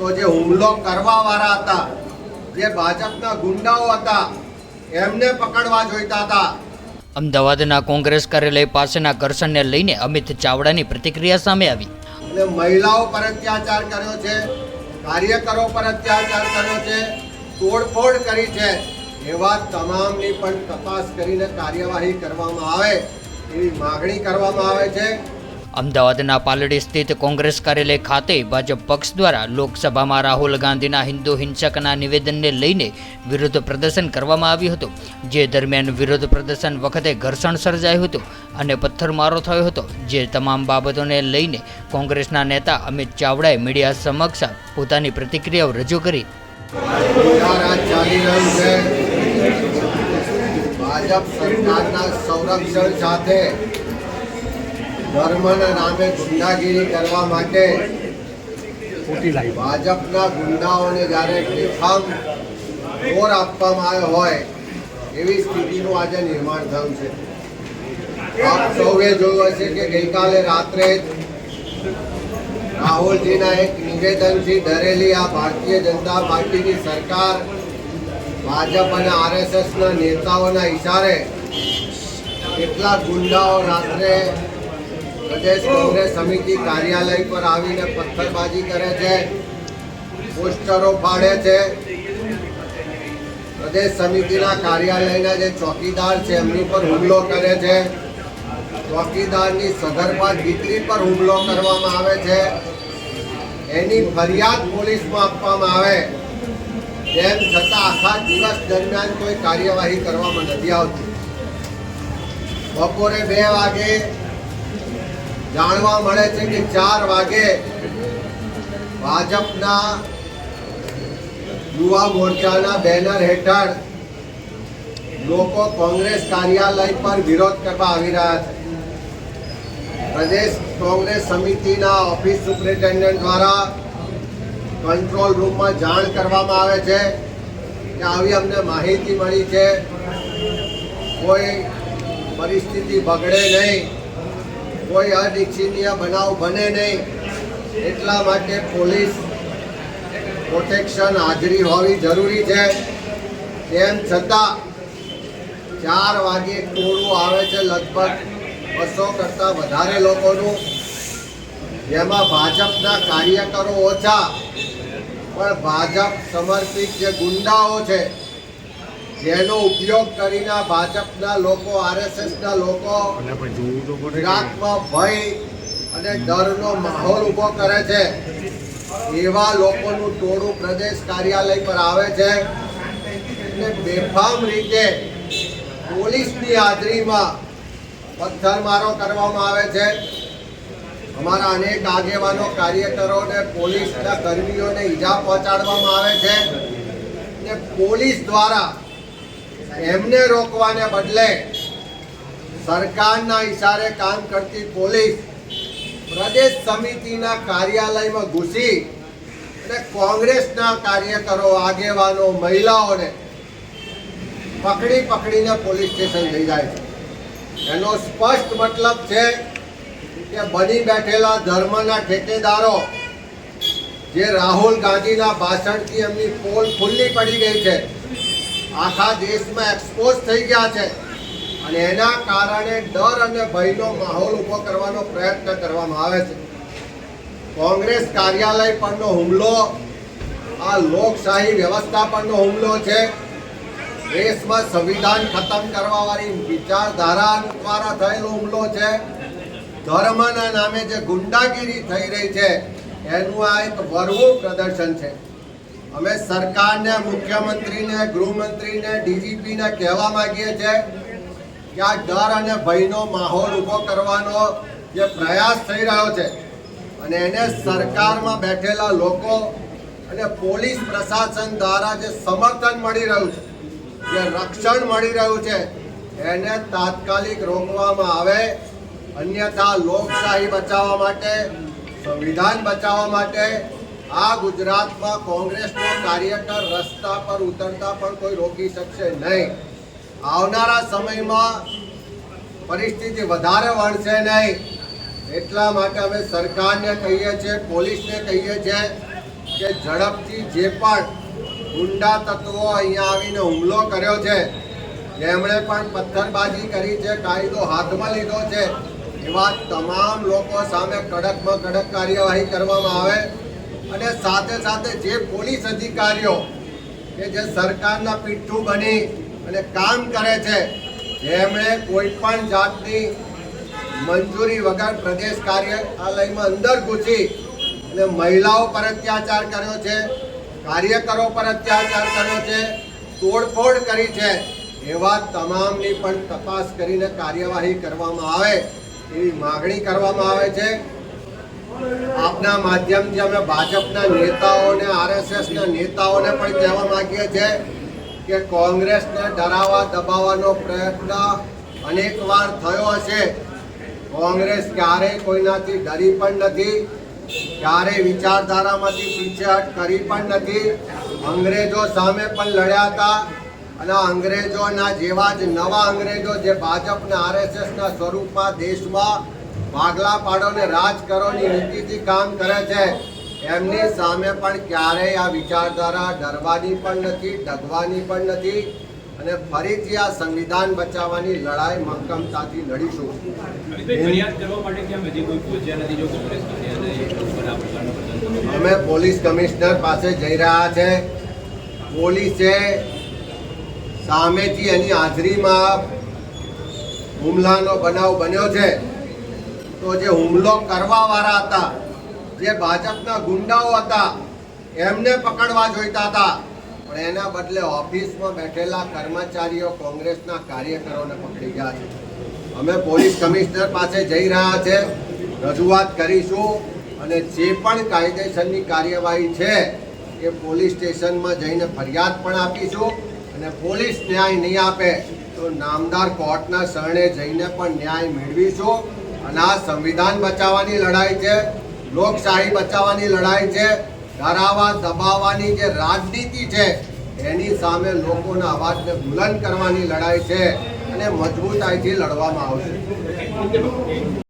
તો જે હુમલો કરવા વાળા હતા જે ભાજપના ગુંડાઓ હતા એમને પકડવા જોઈતા હતા. અમદાવાદના કોંગ્રેસ કાર્યાલય પાસેના ઘર્ષણને લઈને અમિત ચાવડાની પ્રતિક્રિયા સામે આવી. અને મહિલાઓ પર અત્યાચાર કર્યો છે કાર્યકરો પર અત્યાચાર કર્યો છે તોડફોડ કરી છે. એવા તમામની પણ તપાસ કરીને કાર્યવાહી કરવામાં આવે એવી માગણી કરવામાં આવે છે. અમદાવાદના પાલડી સ્થિત કોંગ્રેસ કાર્યાલય ખાતે ભાજપ પક્ષ દ્વારા લોકસભામાં રાહુલ ગાંધીના હિન્દુ હિંસકના નિવેદનને લઈને વિરોધ પ્રદર્શન કરવામાં આવ્યું હતું. જે દરમિયાન વિરોધ પ્રદર્શન વખતે ઘર્ષણ સર્જાયું હતું અને પથ્થરમારો થયો હતો. જે તમામ બાબતોને લઈને કોંગ્રેસના નેતા અમિત ચાવડાએ મીડિયા સમક્ષ પોતાની પ્રતિક્રિયાઓ રજૂ કરી. ભાજપ સરકારના સંરક્ષણ સાથે ધર્મના નામે ગુંડાગીરી કરવા માટે ભાજપના ગુંડાઓને જ્યારે બેફામ જોર આપવામાં આવ્યો હોય એવી સ્થિતિનું આજે નિર્માણ થયું છે. આપ સૌએ જોયું હશે કે ગઈકાલે રાત્રે રાહુલજીના એક નિવેદનથી ડરેલી આ ભારતીય જનતા પાર્ટીની સરકાર ભાજપ અને આરએસએસના નેતાઓના ઈશારે કેટલાક ગુંડાઓ રાત્રે પ્રદેશ કોંગ્રેસ સમિતિ કાર્યાલય પર આવીને પથ્થરબાજી કરે છે, પોસ્ટરો ફાડે છે. પ્રદેશ સમિતિના કાર્યાલયના જે ચોકીદાર છે, એમની પર હુમલો કરે છે. ચોકીદારની સગર્ભા દીકરી પર હુમલો કરવામાં આવે છે. એની ફરિયાદ પોલીસમાં આપવામાં આવે. તેમ છતાં આખા દિવસ દરમિયાન કોઈ કાર્યવાહી કરવામાં નથી આવતી. બપોરે બે વાગે જાણવા મળે છે કે ચાર વાગે ભાજપના યુવા મોરચાના બેનર હેઠળ લોકો કોંગ્રેસ કાર્યાલય પર વિરોધ કરવા આવી રહ્યા છે. પ્રદેશ કોંગ્રેસ સમિતિના ઓફિસ સુપ્રિન્ટેન્ડન્ટ દ્વારા કંટ્રોલ રૂમમાં જાણ કરવામાં આવે છે કે આવી અમને માહિતી મળી છે. કોઈ પરિસ્થિતિ બગડે નહીં. કોઈ અનિચ્છનીય બનાવ બને નહીં. એટલા માટે પોલીસ પ્રોટેક્શન હાજરી હોવી જરૂરી છે. તેમ છતાં ચાર વાગે ટોળું આવે છે લગભગ બસો કરતાં વધારે લોકોનું. જેમાં ભાજપના કાર્યકરો ઓછા, પણ ભાજપ સમર્પિત જે ગુંડાઓ છે જેનો ઉપયોગ કરીને ભાજપના લોકો આરએસએસના લોકો ગુજરાતમાં ભય અને ડરનો માહોલ ઊભો કરે છે. એવા લોકોનું ટોળું પ્રદેશ કાર્યાલય પર આવે છે. અને બેફામ રીતે પોલીસની હાજરીમાં પથ્થરમારો કરવામાં આવે છે. અમારા અનેક આગેવાનો કાર્યકરોને પોલીસના કર્મીઓને ઈજા પહોંચાડવામાં આવે છે. ને પોલીસ દ્વારા એમને રોકવાને બદલે સરકારના ઈશારે કામ કરતી પોલીસ પ્રદેશ સમિતિના કાર્યાલયમાં ઘૂસી અને કોંગ્રેસના કાર્યકરો, આગેવાનો, મહિલાઓને પકડી પકડીને પોલીસ સ્ટેશન લઈ જાય છે. એનો સ્પષ્ટ મતલબ છે કે બની બેઠેલા ધર્મના ઠેકેદારો, જે રાહુલ ગાંધીના ભાષણથી એમની પોલ ખુલ્લી પડી ગઈ છે. આખા દેશમાં એક્સપોઝ થઈ ગયા છે. અને એના કારણે ડર અને ભયનો માહોલ ઊભો કરવાનો પ્રયત્ન કરવામાં આવે છે. કોંગ્રેસ કાર્યાલય પરનો હુમલો, આ લોકશાહી વ્યવસ્થા પરનો હુમલો છે. દેશમાં સંવિધાન ખતમ કરવાવાળી વિચારધારા દ્વારા થયેલો હુમલો છે. ધર્મના નામે જે ગુંડાગીરી થઈ રહી છે, એનું આ એક વરવું પ્રદર્શન છે. અમે સરકારને, મુખ્યમંત્રીને, ગૃહમંત્રીને, ડીજીપીને કહેવા માંગીએ છીએ કે આ ડર અને ભયનો માહોલ ઊભો કરવાનો જે પ્રયાસ થઈ રહ્યો છે અને એને સરકારમાં બેઠેલા લોકો અને પોલીસ પ્રશાસન દ્વારા જે સમર્થન મળી રહ્યું છે, જે રક્ષણ મળી રહ્યું છે, એને તાત્કાલિક રોકવામાં આવે. અન્યથા લોકશાહી બચાવવા માટે, સંવિધાન બચાવવા માટે આ ગુજરાતમાં કોંગ્રેસનો કાર્યકર રસ્તા પર ઉતરતા પણ કોઈ રોકી શકશે નહીં. આવનારા સમયમાં પરિસ્થિતિ વધારે વળશે નહીં. એટલા માટે અમે સરકારને કહીએ છીએ, પોલીસને કહીએ છીએ કે ઝડપથી જે પણ ગુંડા તત્વો અહીંયા આવીને હુમલો કર્યો છે, જેમણે પણ પથ્થરબાજી કરી છે, કાયદો હાથમાં લીધો છે, એવા તમામ લોકો સામે કડકમાં કડક કાર્યવાહી કરવામાં આવે. અને સાથે સાથે જે પોલીસ અધિકારીઓ કે જે સરકારના પીઠું બની અને કામ કરે છે એમણે કોઈ પણ જાતની મંજૂરી વગર પ્રદેશ કાર્યાલયમાં અંદર ઘૂસી અને મહિલાઓ પર અત્યાચાર કર્યો છે, કાર્યકરો પર અત્યાચાર કર્યો છે, તોડફોડ કરી છે, એવા તમામની પણ તપાસ કરીને કાર્યવાહી કરવામાં આવે એવી માગણી કરવામાં આવે છે. આપના માધ્યમથી અમે ભાજપના નેતાઓને, આરએસએસના નેતાઓને પણ કહેવા માગીએ છીએ કે કોંગ્રેસને ડરાવવા, દબાવવાનો પ્રયત્ન અનેકવાર થયો હશે. કોંગ્રેસ ક્યારેય કોઈનાથી ડરી પણ નથી, ક્યારેય વિચારધારામાંથી પીછેહટ કરી પણ નથી. અંગ્રેજો સામે પણ લડ્યા હતા અને અંગ્રેજોના જેવા જ નવા અંગ્રેજો જે ભાજપના, આરએસએસના સ્વરૂપમાં દેશમાં ભાગલા પાડોને રાજ કરોની નીતિથી કામ કરે છે. એમની સામે પણ ક્યારેય આ વિચારધારા ડરવાની પણ નથી ડગવાની પણ નથી અને ફરીથી આ સંવિધાન બચાવવાની લડાઈ મક્કમતાથી લડીશું. અમે પોલીસ કમિશનર પાસે જઈ રહ્યા છે. પોલીસે સામેથી એની હાજરીમાં હુમલાનો બનાવ બન્યો છે. તો જે હુમલો કરવા વાળા હતા, જે ભાજપના ગુંડાઓ હતા, એમને પકડવા જોઈતા હતા. પણ એના બદલે ઓફિસમાં બેઠેલા કર્મચારીઓ કોંગ્રેસના કાર્યકરોને પકડી ગયા છે. અમે પોલીસ કમિશનર પાસે જઈ રહ્યા છે, રજૂઆત કરીશું અને જે પણ કાયદેસરની કાર્યવાહી છે, એ પોલીસ સ્ટેશનમાં જઈને ફરિયાદ પણ આપીશું અને પોલીસ ન્યાય નહીં આપે તો નામદાર કોર્ટના શરણે જઈને પણ ન્યાય મેળવીશું. અને આ સંવિધાન બચાવવાની લડાઈ છે, લોકશાહી બચાવવાની લડાઈ છે ડરાવા દબાવવાની જે રાજનીતિ છે, એની સામે લોકોના અવાજને બુલંદ કરવાની લડાઈ છે અને મજબૂતાઈથી લડવામાં આવશે.